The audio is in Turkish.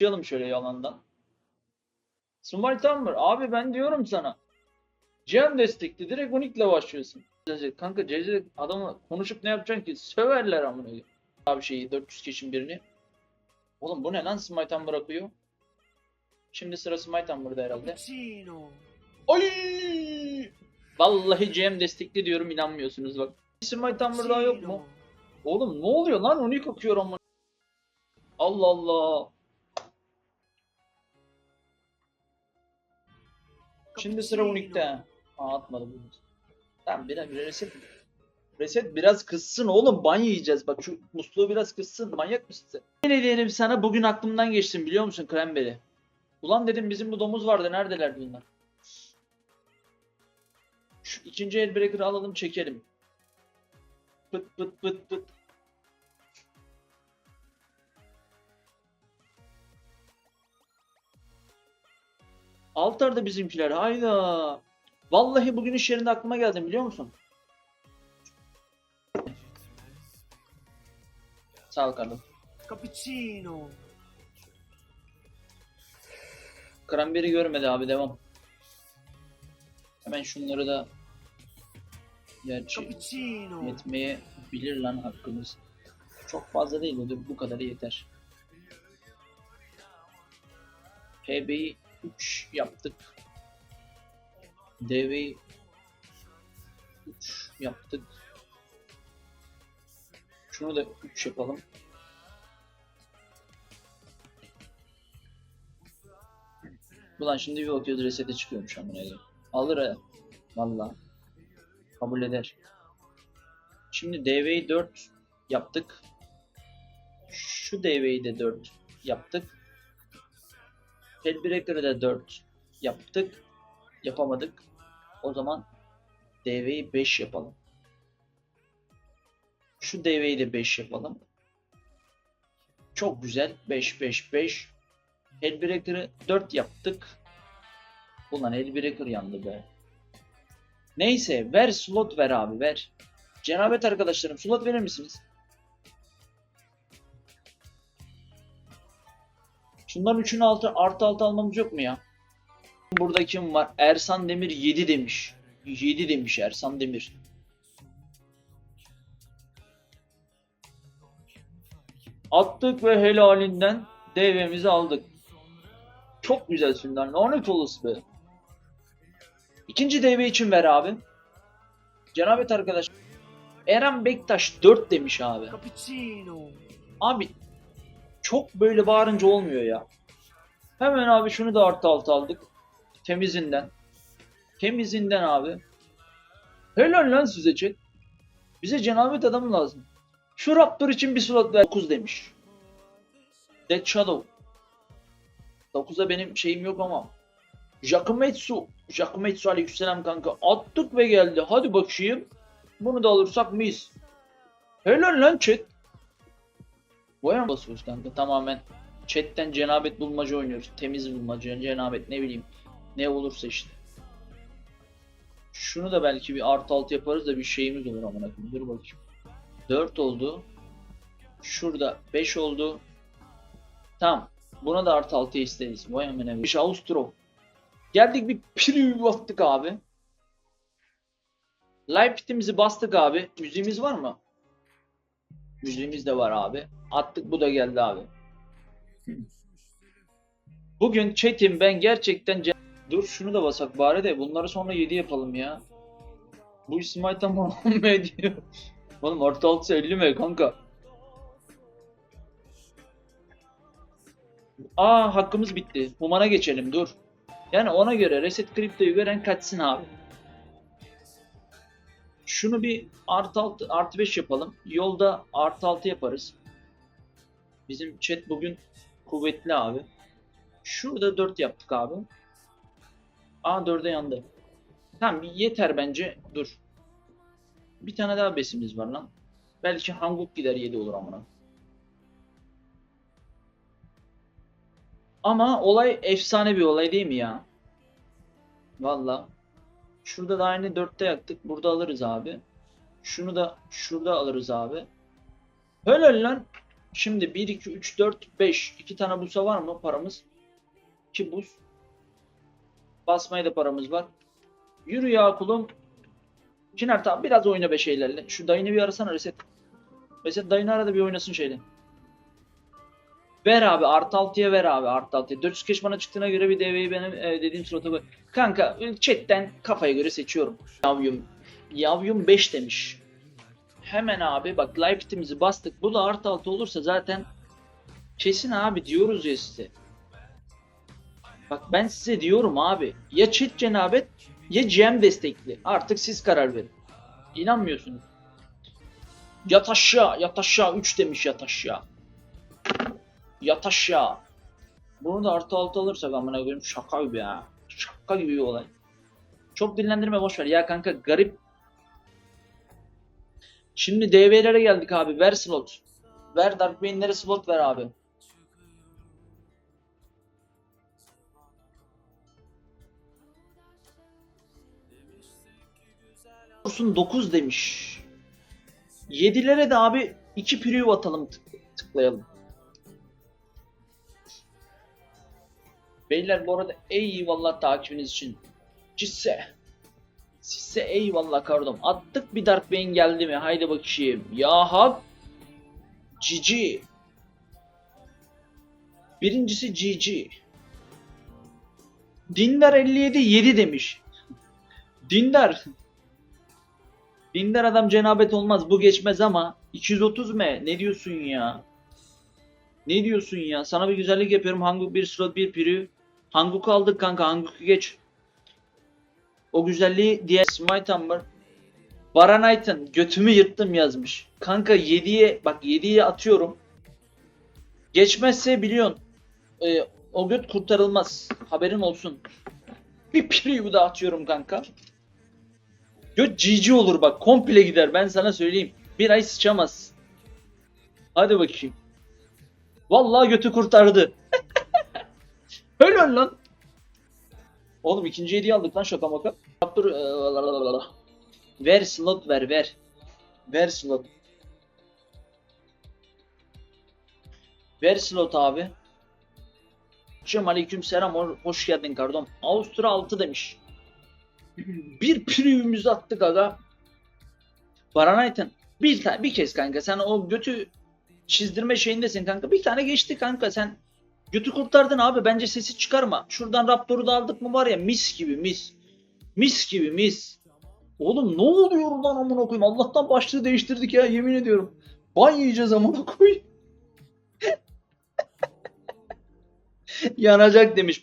Başlayalım şöyle yalandan. Small Timber. Abi ben diyorum sana. Cem destekli. Direkt Unik'le başlıyorsun. Kanka CC adamı konuşup ne yapacaksın ki? Söverler amına. Abi şeyi 400 kişinin birini. Oğlum bu ne lan Smite Timber akıyor? Şimdi sıra Smite Timber'da herhalde. Ay! Vallahi Cem destekli diyorum inanmıyorsunuz bak. Smite Timber daha yok mu? Oğlum ne oluyor lan? Unik akıyor amına. Allah Allah. Şimdi sıra Unik'te. Aa atmadı bu. Tamam biraz reset. Reset biraz kızsın oğlum ban yiyeceğiz. Bak şu musluğu biraz kızsın. Manyak mısın sen? Ne diyelim sana bugün aklımdan geçtim biliyor musun Cranberry? Ulan dedim bizim bu domuz vardı. Neredeler bunlar? Şu ikinci Hellbreaker'ı alalım çekelim. Pıt pıt pıt pıt. Altarda bizimkiler. Hayda. Vallahi bugün iş yerinde aklıma geldi biliyor musun? Sağ ol kardeşim. Cappuccino. Kramberi görmedi abi devam. Hemen şunları da Gerçi Cappuccino. yetmeye bilir lan hakkımız. Çok fazla değil bu kadarı yeter. PB'yi 3 yaptık. DV'yi 3 yaptık. Şunu da 3 yapalım. Ulan şimdi bir bakıyoruz resete çıkıyormuş amına koyayım. Alır ha. Valla. Kabul eder. Şimdi DV'yi 4 yaptık. Şu DV'yi de 4 yaptık. Hellbreaker'ı da 4 yaptık. Yapamadık. O zaman DV'yi 5 yapalım. Şu DV'yi de 5 yapalım. Çok güzel. 5 5 5. Hellbreaker'ı 4 yaptık. Ulan Hellbreaker yandı be. Neyse ver slot ver abi ver. Cenabet arkadaşlarım slot verir misiniz? Şunların 3'ünü altı, artı altı almamız yok mu ya? Burada kim var? Ersan Demir 7 demiş. 7 demiş Ersan Demir. Attık ve helalinden devemizi aldık. Çok güzel sünder. Lanet olası be. İkinci DV için ver abi. Cenabet arkadaş. Eren Bektaş 4 demiş abi. Abi çok böyle bağırınca olmuyor ya. Hemen abi şunu da artı altı aldık. Temizinden. Temizinden abi. Helal lan size chat. Bize cenabet adam lazım. Şu Raptor için bir slot ver. 9 demiş. Dead Shadow. 9'a benim şeyim yok ama. Jakumetsu. Jakumetsu aleykümselam kanka. Attık ve geldi. Hadi bakayım. Bunu da alırsak mis. Helal lan chat. Boya basıyoruz kanka tamamen. Chatten cenabet bulmaca oynuyoruz. Temiz bulmaca, cenabet ne bileyim. Ne olursa işte. Şunu da belki bir artı altı yaparız da bir şeyimiz olur amına koyayım. Dur bakayım. 4 oldu. Şurada 5 oldu. Tamam. Buna da artı altı isteriz. Vay amına. Bir Austro. Geldik bir preview attık abi. Live pitimizi bastık abi. Müziğimiz var mı? Müziğimiz de var abi. Attık bu da geldi abi. Bugün chat'im ben gerçekten ce- Dur şunu da basak bari de bunları sonra 7 yapalım ya. Bu İsmail tam 10 mu ediyor? Oğlum artı 6 50 mi kanka? Aa hakkımız bitti. Human'a geçelim dur. Yani ona göre reset kriptoyu gören kaçsın abi. Şunu bir artı 6 artı 5 yapalım. Yolda artı 6 yaparız. Bizim chat bugün kuvvetli abi. Şurada 4 yaptık abi. Aa 4'e yandı. Tamam yeter bence. Dur. Bir tane daha besimiz var lan. Belki Hanguk gider 7 olur amına. Ama olay efsane bir olay değil mi ya? Valla. Şurada da aynı 4'te yaktık. Burada alırız abi. Şunu da şurada alırız abi. Helal lan. Şimdi 1, 2, 3, 4, 5. 2 tane busa var mı paramız? 2 buz. Basmaya da paramız var. Yürü ya kulum. Ciner tamam biraz oyna be şeylerle. Şu dayını bir arasana reset. Reset dayını arada bir oynasın şeyle. Ver abi artı 6'ya ver abi artı 6'ya. 400 keş bana çıktığına göre bir DV'yi benim e, dediğim slota koy. Kanka chatten kafaya göre seçiyorum. Yavyum. Yavyum 5 demiş. Hemen abi bak live kitimizi bastık. Bu da artı 6 olursa zaten kesin abi diyoruz ya size. Bak ben size diyorum abi. Ya çift cenabet ya GM destekli. Artık siz karar verin. İnanmıyorsunuz. Yat aşağı, yat aşağı 3 demiş yat aşağı. Yat aşağı. Bunu da artı 6 alırsak amına koyayım şaka gibi ya. Şaka gibi bir olay. Çok dinlendirme boş ver ya kanka garip. Şimdi DV'lere geldik abi. Ver slot. Ver Dark Bane'lere slot ver abi. Olsun 9 demiş. 7'lere de abi 2 preview atalım tık- tıklayalım. Beyler bu arada eyvallah takibiniz için. Cisse. Size eyvallah kardom. Attık bir Dark Bane geldi mi? Haydi bakayım. Ya hak. GG. Birincisi GG. Dindar 57 7 demiş. Dindar. Dindar adam cenabet olmaz bu geçmez ama 230 m ne diyorsun ya? Ne diyorsun ya? Sana bir güzellik yapıyorum. Hanguk bir slot bir piri. Hanguk'u aldık kanka. Hanguk'u geç. O güzelliği diye Smite Amber. Baran Aytın götümü yırttım yazmış. Kanka 7'ye bak 7'ye atıyorum. Geçmezse biliyorsun. e, o göt kurtarılmaz. Haberin olsun. Bir preview da atıyorum kanka. Göt GG olur bak. Komple gider ben sana söyleyeyim. Bir ay sıçamaz. Hadi bakayım. Vallahi götü kurtardı. Helal lan. Oğlum ikinci hediye aldık lan şaka maka. Dur. eee, Ver slot ver ver. Ver slot. Ver slot abi. Hocam aleyküm selam ho- hoş geldin kardom. Avusturya 6 demiş. Bir preview attık aga. Baranaytın bir bir kez kanka sen o götü çizdirme şeyindesin kanka. Bir tane geçti kanka sen götü kurtardın abi bence sesi çıkarma. Şuradan Raptor'u da aldık mı var ya mis gibi mis. Mis gibi mis. Oğlum ne oluyor lan amına koyayım? Allah'tan başlığı değiştirdik ya yemin ediyorum. Ban yiyeceğiz amına koyayım. Yanacak demiş.